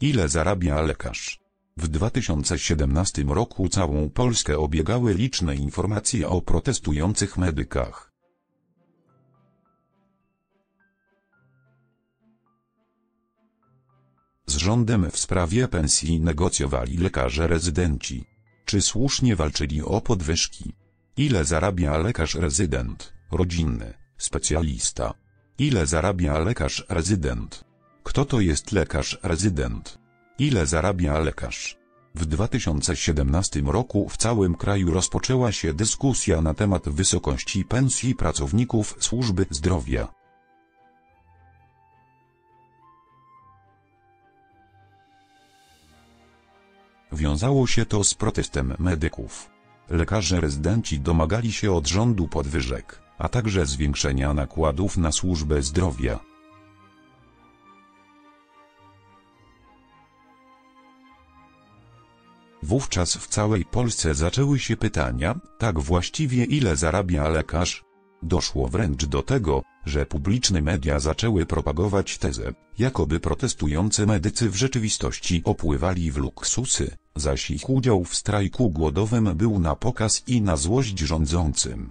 Ile zarabia lekarz? W 2017 roku całą Polskę obiegały liczne informacje o protestujących medykach. Z rządem w sprawie pensji negocjowali lekarze rezydenci. Czy słusznie walczyli o podwyżki? Ile zarabia lekarz rezydent, rodzinny, specjalista? Ile zarabia lekarz rezydent? Kto to jest lekarz rezydent? Ile zarabia lekarz? W 2017 roku w całym kraju rozpoczęła się dyskusja na temat wysokości pensji pracowników służby zdrowia. Wiązało się to z protestem medyków. Lekarze rezydenci domagali się od rządu podwyżek, a także zwiększenia nakładów na służbę zdrowia. Wówczas w całej Polsce zaczęły się pytania, tak właściwie ile zarabia lekarz? Doszło wręcz do tego, że publiczne media zaczęły propagować tezę, jakoby protestujący medycy w rzeczywistości opływali w luksusy, zaś ich udział w strajku głodowym był na pokaz i na złość rządzącym.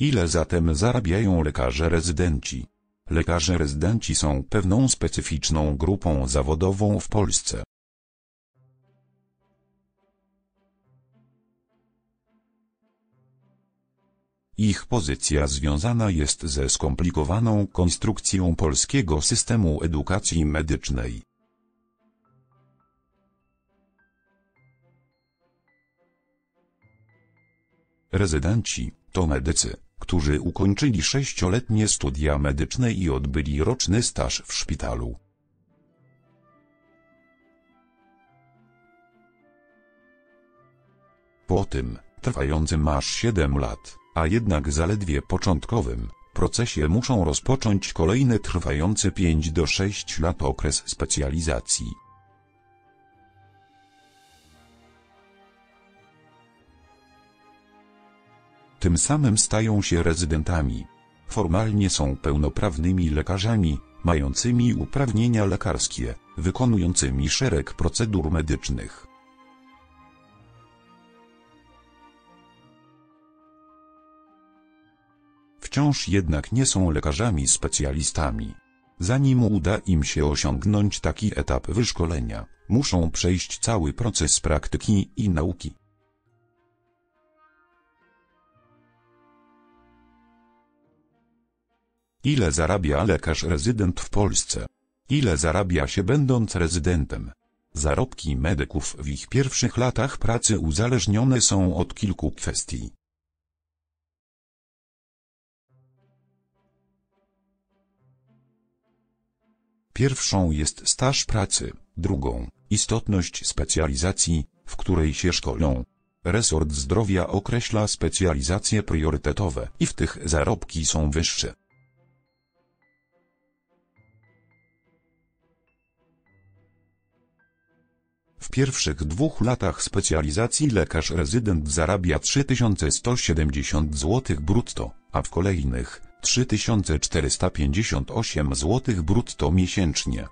Ile zatem zarabiają lekarze rezydenci? Lekarze rezydenci są pewną specyficzną grupą zawodową w Polsce. Ich pozycja związana jest ze skomplikowaną konstrukcją polskiego systemu edukacji medycznej. Rezydenci to medycy, którzy ukończyli sześcioletnie studia medyczne i odbyli roczny staż w szpitalu. Po tym, trwającym aż 7 lat, a jednak zaledwie początkowym, procesie muszą rozpocząć kolejny trwający 5 do 6 lat okres specjalizacji. Tym samym stają się rezydentami. Formalnie są pełnoprawnymi lekarzami, mającymi uprawnienia lekarskie, wykonującymi szereg procedur medycznych. Wciąż jednak nie są lekarzami specjalistami. Zanim uda im się osiągnąć taki etap wyszkolenia, muszą przejść cały proces praktyki i nauki. Ile zarabia lekarz rezydent w Polsce? Ile zarabia się będąc rezydentem? Zarobki medyków w ich pierwszych latach pracy uzależnione są od kilku kwestii. Pierwszą jest staż pracy, drugą istotność specjalizacji, w której się szkolą. Resort zdrowia określa specjalizacje priorytetowe i w tych zarobki są wyższe. W pierwszych dwóch latach specjalizacji lekarz rezydent zarabia 3170 zł brutto, a w kolejnych 3458 zł brutto miesięcznie.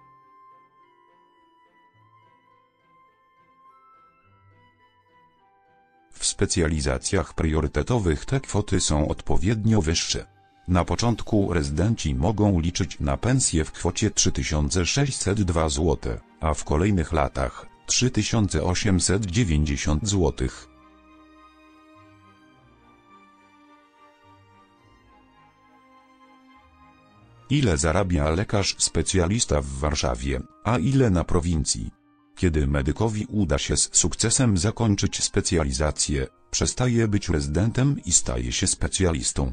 W specjalizacjach priorytetowych te kwoty są odpowiednio wyższe. Na początku rezydenci mogą liczyć na pensję w kwocie 3602 zł, a w kolejnych latach 3890 zł. Ile zarabia lekarz specjalista w Warszawie, a ile na prowincji? Kiedy medykowi uda się z sukcesem zakończyć specjalizację, przestaje być rezydentem i staje się specjalistą.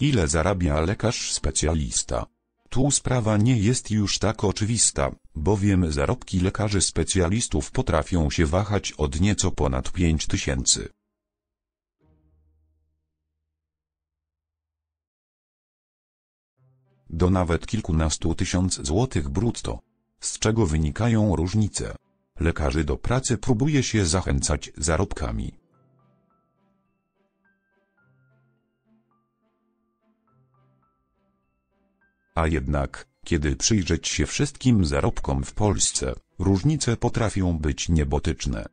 Ile zarabia lekarz specjalista? Tu sprawa nie jest już tak oczywista, bowiem zarobki lekarzy specjalistów potrafią się wahać od nieco ponad 5 tysięcy. do nawet kilkunastu tysiąc złotych brutto. Z czego wynikają różnice? Lekarzy do pracy próbuje się zachęcać zarobkami. A jednak, kiedy przyjrzeć się wszystkim zarobkom w Polsce, różnice potrafią być niebotyczne.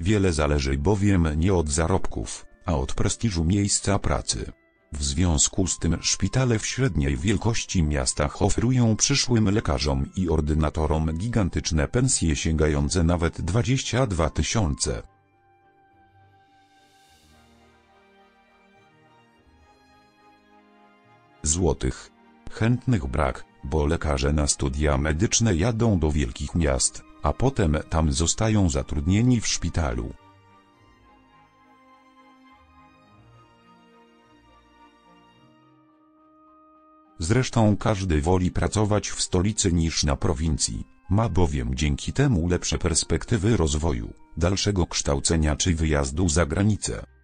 Wiele zależy bowiem nie od zarobków, a od prestiżu miejsca pracy. W związku z tym szpitale w średniej wielkości miastach oferują przyszłym lekarzom i ordynatorom gigantyczne pensje sięgające nawet 22 tysiące. Złotych. Chętnych brak, bo lekarze na studia medyczne jadą do wielkich miast, a potem tam zostają zatrudnieni w szpitalu. Zresztą każdy woli pracować w stolicy niż na prowincji, ma bowiem dzięki temu lepsze perspektywy rozwoju, dalszego kształcenia czy wyjazdu za granicę.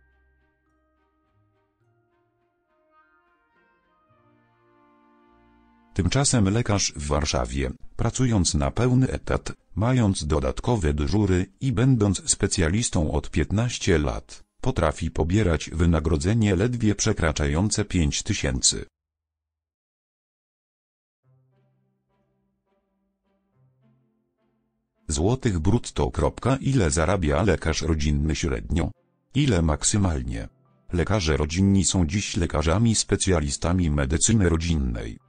Tymczasem lekarz w Warszawie, pracując na pełny etat, mając dodatkowe dyżury i będąc specjalistą od 15 lat, potrafi pobierać wynagrodzenie ledwie przekraczające 5 tysięcy. Złotych brutto. Ile zarabia lekarz rodzinny średnio? Ile maksymalnie? Lekarze rodzinni są dziś lekarzami specjalistami medycyny rodzinnej.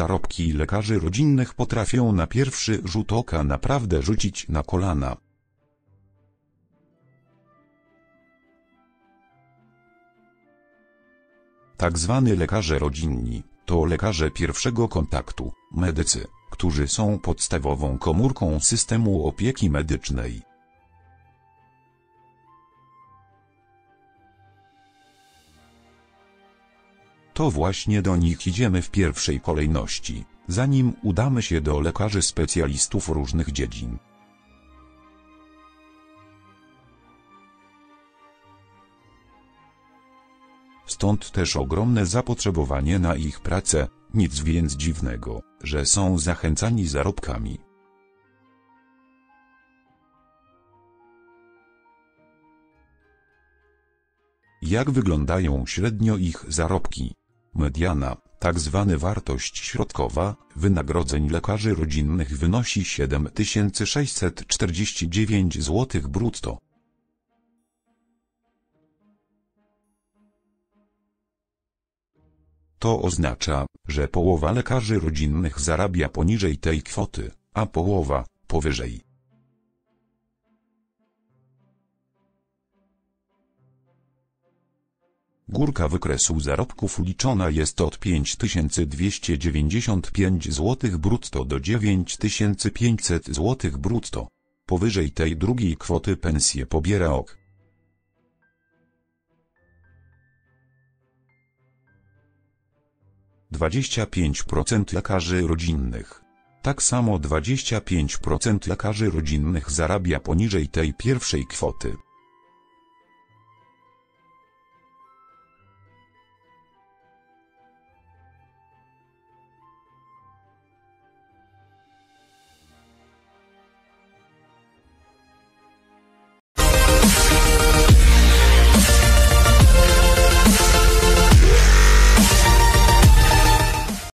Zarobki lekarzy rodzinnych potrafią na pierwszy rzut oka naprawdę rzucić na kolana. Tak zwany lekarze rodzinni, to lekarze pierwszego kontaktu, medycy, którzy są podstawową komórką systemu opieki medycznej. To właśnie do nich idziemy w pierwszej kolejności, zanim udamy się do lekarzy specjalistów różnych dziedzin. Stąd też ogromne zapotrzebowanie na ich pracę, nic więc dziwnego, że są zachęcani zarobkami. Jak wyglądają średnio ich zarobki? Mediana, tak zwana wartość środkowa, wynagrodzeń lekarzy rodzinnych wynosi 7649 zł brutto. To oznacza, że połowa lekarzy rodzinnych zarabia poniżej tej kwoty, a połowa powyżej. Górka wykresu zarobków liczona jest od 5295 zł brutto do 9500 zł brutto. Powyżej tej drugiej kwoty pensję pobiera ok. Dwadzieścia pięć procent lekarzy rodzinnych. Tak samo 25% lekarzy rodzinnych zarabia poniżej tej pierwszej kwoty.